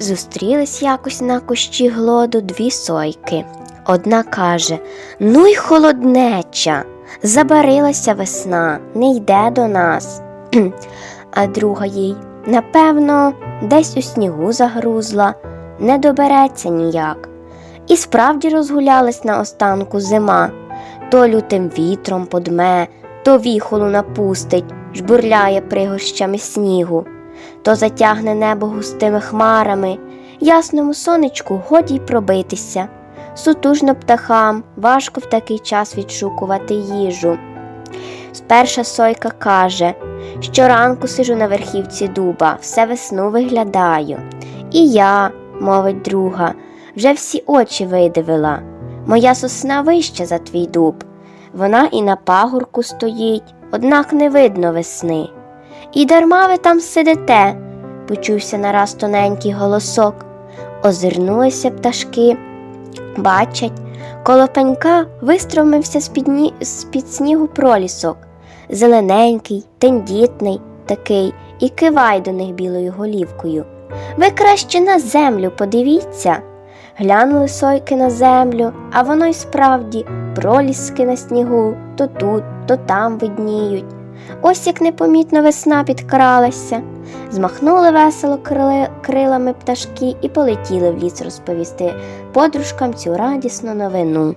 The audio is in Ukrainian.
Зустрілись якось на кущі глоду дві сойки. Одна каже Ну й холоднеча, забарилася весна, не йде до нас. А друга їй, напевно, десь у снігу загрузла, не добереться ніяк. І справді розгулялась на останку зима, то лютим вітром подме, то віхолу напустить, жбурляє пригорщами снігу, то затягне небо густими хмарами, ясному сонечку годі й пробитися. Сутужно птахам важко в такий час відшукувати їжу. Сперша сойка каже, щоранку сижу на верхівці дуба, все весну виглядаю. І я, мовить друга, вже всі очі видивила. Моя сосна вища за твій дуб. Вона і на пагорку стоїть, однак не видно весни. І дарма ви там сидите, почувся нараз тоненький голосок. Озирнулися пташки, бачать, коло пенька вистромився з-під, ні... з-під снігу пролісок, зелененький, тендітний такий, і кивай до них білою голівкою. Ви краще на землю подивіться. Глянули сойки на землю, а воно й справді проліски на снігу то тут, то там видніють. Ось як непомітно весна підкралася. Змахнули весело крили, крилами пташки і полетіли в ліс розповісти подружкам цю радісну новину.